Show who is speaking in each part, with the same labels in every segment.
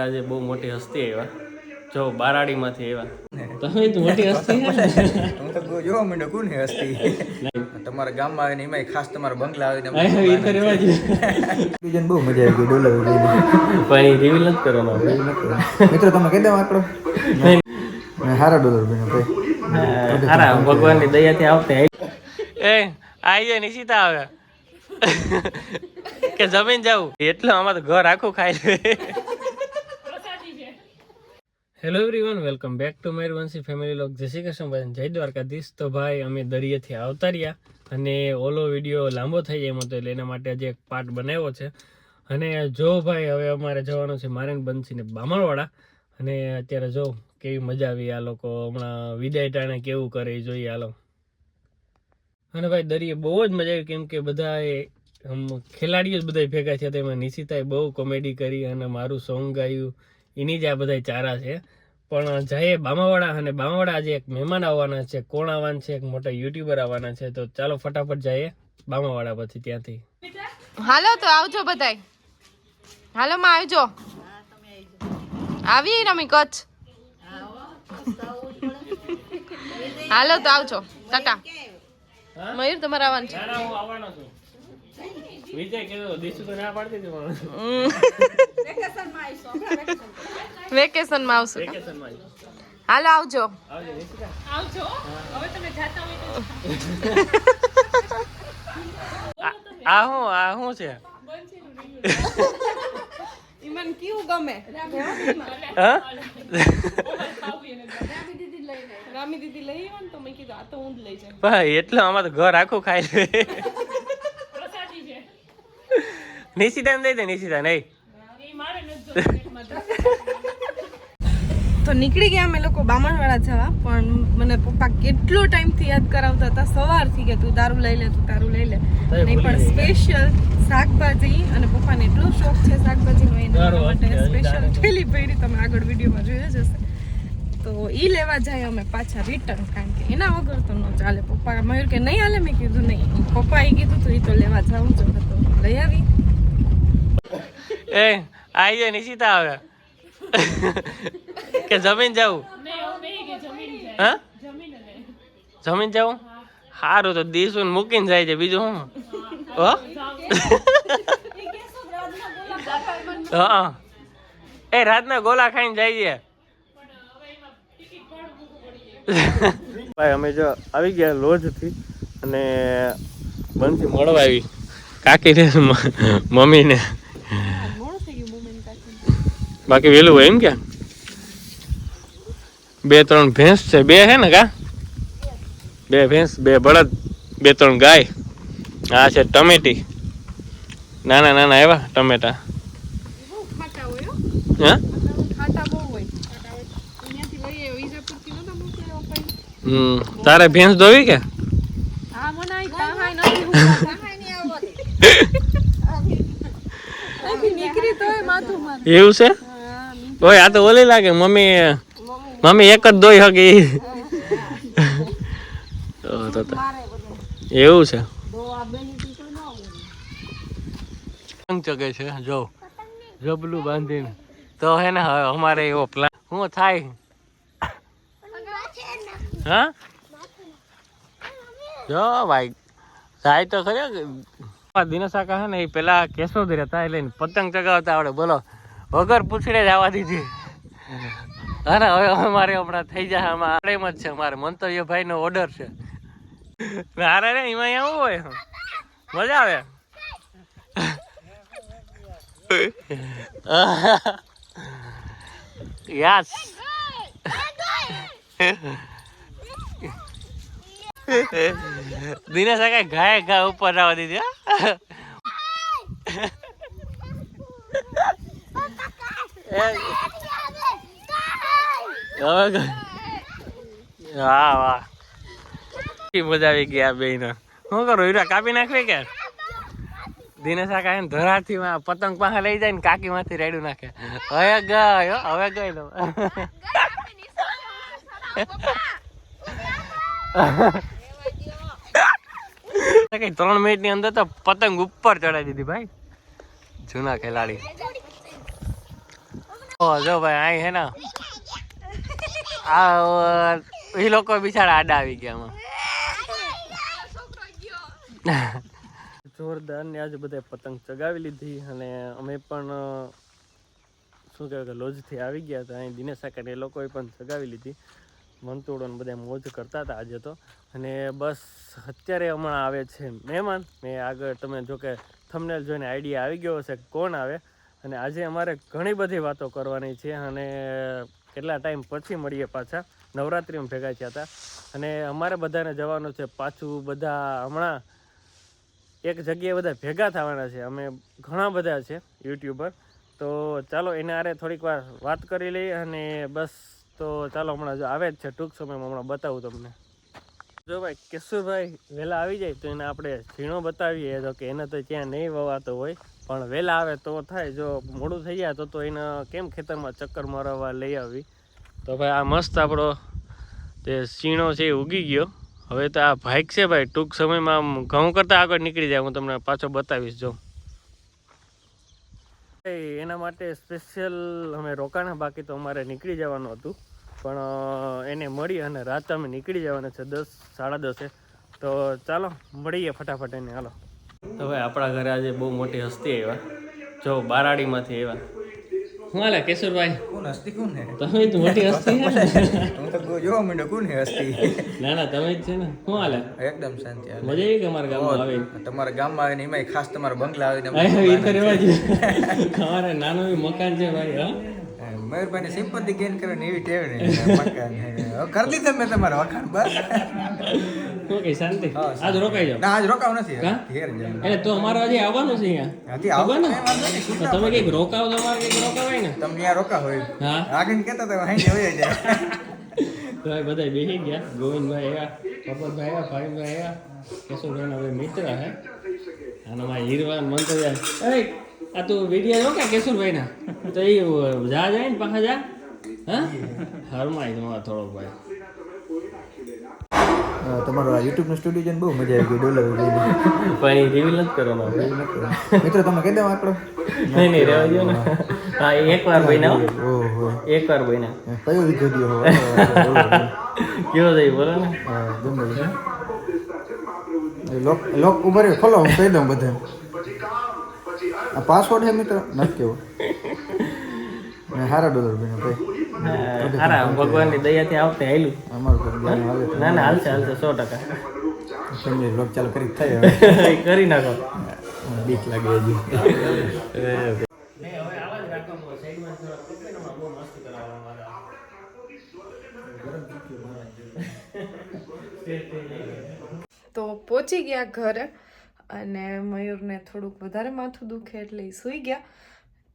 Speaker 1: આજે બહુ મોટી હસ્તી આવ્યા જો બારાડીમાંથી આવ્યા તમે તો મોટી હસ્તી છે
Speaker 2: હું તો જોવા માંડ્યો કોને હસ્તી? તમારા ગામમાં આવીને એમાંય ખાસ તમારા બંગલા આવીને
Speaker 1: તો રેવા જોઈએ.
Speaker 2: બીજાને બહુ મજા આવી ગઈ ડોલર
Speaker 1: પણ એ રિવીલ નથી કરવાનો.
Speaker 2: મિત્રો તમે કહી દો
Speaker 1: આપણો
Speaker 2: હારા ડોલર બન્યો ભાઈ.
Speaker 1: હારા. ભગવાનની દયાથી આવતે એ આઈ જાય નિશિતા આવે કે જમીન જાવ એટલે આમાં તો ઘર આખું ખાઈ લે. Hello everyone welcome back to Mer વંશી family લોક જય શ્રી કૃષ્ણ ભાઈ જય દ્વારકાધીશ. તો ભાઈ, અમે દરિયેથી આવતા રહ્યા અને ઓલો વીડિયો લાંબો થઈ જાય એમ હતો એટલે એના માટે આજે એક પાર્ટ બનાવ્યો છે. અને જો ભાઈ, હવે અમારે જવાનું છે મારેન બંસીને બામણવાડા. અને અત્યારે જો કેવી મજા આવી આ લોકો હમણાં વિદાય ટાણે કેવું કરે એ જોઈએ હાલો. અને ભાઈ, દરિયે બહુ જ મજા આવી કેમ કે બધા આમ ખેલાડીઓ જ બધા ભેગા થયા હતા. એમાં નિશિતાએ બહુ કોમેડી કરી અને મારું સોંગ ગાયું. એની જ આ બધા ચારા છે. પણ જઈએ બામાવાડા અને બામાવાડા આજે એક મહેમાન આવવાના છે કોણ આવવાના છે એક મોટા યુટ્યુબર આવવાના છે. તો ચાલો ફટાફટ જઈએ બામાવાડા પછી ત્યાંથી.
Speaker 3: હાલો તો આવજો બધાય. હાલો માં આવજો. આવી રમી કચ્છ. હાલો તો આવજો. ટાટા. મયુર તમારે આવવાનું છે.
Speaker 1: હું આવવાનો છું. વિજય કીધું દીસુ તો ના પાડતી હતી પણ.
Speaker 3: વેકેશન. માં આવશું. હાલો આવજો.
Speaker 1: આવજો આ આ શું આ હું છે?
Speaker 3: ઈમન કેવું ગમે?
Speaker 1: હા?
Speaker 3: રામી દીદી લઈ આવ્યા ને તો મેં કીધું આ તો હું જ લઈ જાય
Speaker 1: ભાઈ એટલે આમાં તો ઘર આખું ખાઈ લે. નિશિતા દઈ દે નિશિતા નહીં
Speaker 3: તો નીકળી ગયા અમે લોકો બામણવાળા જવા પણ મને પપ્પા કેટલો ટાઈમથી યાદ કરાવતા હતા સવારથી કે તું દારૂ લઈ લે તું તારું લઈ લે.
Speaker 1: ભૂલી
Speaker 3: પણ સ્પેશિયલ શાકભાજી અને પપ્પાને એટલો શોખ છે શાકભાજીનો એના
Speaker 1: દર
Speaker 3: માટે સ્પેશિયલ. થેલી ભરી તમે આગળ વિડીયોમાં જોઈ જ હશે. તો એ લેવા જાય અમે પાછા રિટર્ન કારણ કે એના વગર તો ન ચાલે. પપ્પા મયુર કે નહીં હાલે? મેં કીધું નહીં. પપ્પા એ કીધું તો એ તો લેવા જાઉં જ. હતો લઈ આવી.
Speaker 1: એ આઈ જાય નિશિતા આવે કે જમીન જવું? હા? જમીન જવું? સારું તો દીસું મૂકીને જાય છે બીજું શું? હો? હા. એ રાતના ગોલા ખાઈને જાય છે. ભાઈ અમે જો આવી ગયા લોજથી અને બનથી મળવા આવી. કાકીને મમ્મીને. બાકી વેલું હોય એમ કે? બે ત્રણ ભેંસ છે. બે છે ને કા? બે ભેંસ બે બળદ બે ત્રણ ગાય. આ છે ટમેટી. નાના નાના એવા ટમેટા. હા? હમ. તારે ભેંસ દોવી કે?
Speaker 3: હા હું
Speaker 1: એવું છે? ઓય આ તો ઓલી લાગે મમ્મી મમ્મી એક જ દોઈ હકે. એવું છે. પતંગ ચગે છે જો જબલું બાંધીને. તો હે ને હવે અમારે એવો પ્લાન શું થાય? હા? જો ભાઈ થાય તો ખરે. દિનેશ કાકા ને એ પેલા કેશોદ રહેતા એટલે પતંગ ચગાવતા આવડે બોલો. વગર પૂછડે જ આવવા દીધી. અરે હવે અમારે હમણાં થઈ જાય, આમાં આડેમ જ છે, અમારે મંતવ્ય ભાઈ નો ઓર્ડર છે અરે રે, એમાં આવું હોય? મજા આવે? યસ. દિનેશ કાકા ઘાય ઘા ઉપર આવવા દીધી હા? એ- હવે હા, વાહ. મજા આવી ગયા આ શું કરો, હીરા કાપી નાખવી કે? દિનેશ કાકા એને ધરાથી પતંગ પાસે લઈ જાય ને કાકી માંથી રેડું નાખે. હવે ગયો હવે ગયો કઈ ત્રણ મિનિટની અંદર તો પતંગ ઉપર ચડાવી દીધી ભાઈ. જૂના ખેલાડી. જો ભાઈ અહીં હે ને. આ એ લોકો બિચારા આડા આવી ગયા આમાં જોરદાર ને આજે બધા પતંગ ચગાવી લીધી અને અમે પણ શું કહેવાય કે લોજથી આવી ગયા હતા. અહીં દિનેશ કાકા એ લોકોએ પણ ચગાવી લીધી. મંતુડો ને બધા મોજ કરતા હતા આજે તો. અને બસ, અત્યારે હમણાં આવે છે મહેમાન. મેં આગળ તમે જો કે થમનેલ જોઈને આઈડિયા આવી ગયો હશે કોણ આવે. અને આજે અમારે ઘણી બધી વાતો કરવાની છે અને કેટલા ટાઈમ પછી મળીએ પાછા. નવરાત્રિમાં ભેગા થયા હતા. અને અમારે બધાને જવાનું છે પાછું બધા હમણાં એક જગ્યાએ બધા ભેગા થવાના છે. અમે ઘણા બધા છે યુટ્યુબર. તો ચાલો એને આરે થોડીક વાર વાત કરી લઈએ અને બસ તો ચાલો હમણાં જો આવે જ છે ટૂંક સમયમાં હમણાં બતાવું તમને. જો ભાઈ, કેશુરભાઈ વહેલા આવી જાય તો એને આપણે ઝીણો બતાવીએ. તો કે એને તો ત્યાં નહીં વવાતો હોય. પણ વહેલા આવે તો થાય. જો મોડું થઈ જાય તો તો એને કેમ ખેતરમાં ચક્કર મારવા લઈ આવી? તો ભાઈ આ મસ્ત આપણો તે સીણો છે એ ઉગી ગયો. હવે તો આ ભાઈક છે ભાઈ, ટૂંક સમયમાં ઘઉં કરતાં આગળ નીકળી જાય. હું તમને પાછો બતાવીશ, જો. એના માટે સ્પેશિયલ અમે રોકાણા, બાકી તો અમારે નીકળી જવાનું હતું. પણ એને મળી અને રાત અમે નીકળી જવાના છે દસ, સાડા દસે. તો ચાલો, મળીએ ફટાફટ એને. હાલો. તો ભાઈ આપણા ઘરે આજે બહુ મોટી હસ્તી આવ્યા જો બારાડીમાંથી આવ્યા હું હાલે કેશુરભાઈ?
Speaker 2: કોણ હસ્તી કોણ હે?
Speaker 1: તમે જ મોટી હસ્તી
Speaker 2: હું તો જોવા માંડ્યો કોણ હે હસ્તી?
Speaker 1: ના ના તમે જ છે ને. શું હાલે?
Speaker 2: એકદમ શાંતિ.
Speaker 1: મજા આવી કે અમારા ગામમાં આવે
Speaker 2: તમારા ગામમાં આવીને એમાંય ખાસ તમારા બંગલા આવીને
Speaker 1: હા, એ તો રેવા જ અમારે નાનું મકાન છે ભાઈ હા?
Speaker 2: મયુરભાઈ સિમ્પતિ કરે કરવાની એવી ટેવ નહીં મકાન કરી દીધા મેં તમારા વખાણ બસ.
Speaker 1: શું કઈ શાંતિ? આજ રોકાઈ
Speaker 2: ના આજ રોકાવ નથી જાવ
Speaker 1: એટલે તો અમારે હજી આવવાનું છે અહીંયા?
Speaker 2: આવવાનું
Speaker 1: તમે કંઈક રોકાવ તમારે કંઈક રોકાવાય ને?
Speaker 2: તમને ત્યાં રોકા હોય.
Speaker 1: હા?
Speaker 2: આગળ કહેતા હતા હાઈ હોય જાય
Speaker 1: તો આ બધા બેસી ગયા. ગોવિંદભાઈ આવ્યા પપ્પતભાઈ આવ્યા ભાઈભાઈ આવ્યા. કેશુભાઈ હવે મિત્ર હે. અને મારા હીરવાન તો જાય આ તું વીડિયો રોકા કે કેશુરભાઈ ના તો એ જા જાય ને પાછા જા. હા? હરમાય તમારા થોડોક ભાઈ.
Speaker 2: તમારો આ યુટ્યુબ નો સ્ટુડિયો જોઈને બહુ મજા આવી ગઈ ડોલર
Speaker 1: પણ એ રિવીલ નથી કરવાનો. આપણે
Speaker 2: મિત્રો તમે કહી દો આંકડો
Speaker 1: નહીં નહીં રહેવા દો ને. હા. એક વાર બન્યા
Speaker 2: ઓહો.
Speaker 1: એક વાર બન્યા.
Speaker 2: કયો વીડિયો
Speaker 1: કેવો થઈ બોલો ને.
Speaker 2: લોક લોક ઊભા રહ્યો. ખોલો હું કહી દઉં બધે. આ પાસવર્ડ છે મિત્રો? નથી કેવો હારા ડોલર બન્યો ભાઈ.
Speaker 1: હારા ભગવાનની દયાથી આવતે હાલ્યું.
Speaker 2: અમારું
Speaker 1: ના ના હાલશે હાલશે સો ટકા.
Speaker 2: ફેમિલી બ્લોગ ચાલુ કરી થાય
Speaker 1: કરી નાખો.
Speaker 2: બીક લાગે હજી.
Speaker 3: તો પહોંચી ગયા ઘરે અને મયુરને થોડુંક વધારે માથું દુખે એટલે એ સૂઈ ગયા.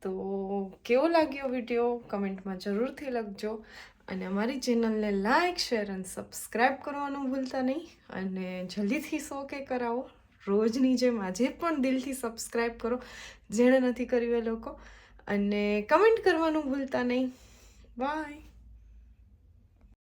Speaker 3: તો કેવો લાગ્યો વીડિયો? કમેન્ટમાં જરૂરથી લખજો. અને અમારી ચેનલને લાઇક શેર અને સબસ્ક્રાઈબ કરવાનું ભૂલતા નહીં. અને જલ્દીથી સો કે કરાવો. રોજની જેમ આજે પણ દિલથી સબસ્ક્રાઈબ કરો, જેણે નથી કર્યું એ લોકો. અને કમેન્ટ કરવાનું ભૂલતા નહીં. બાય.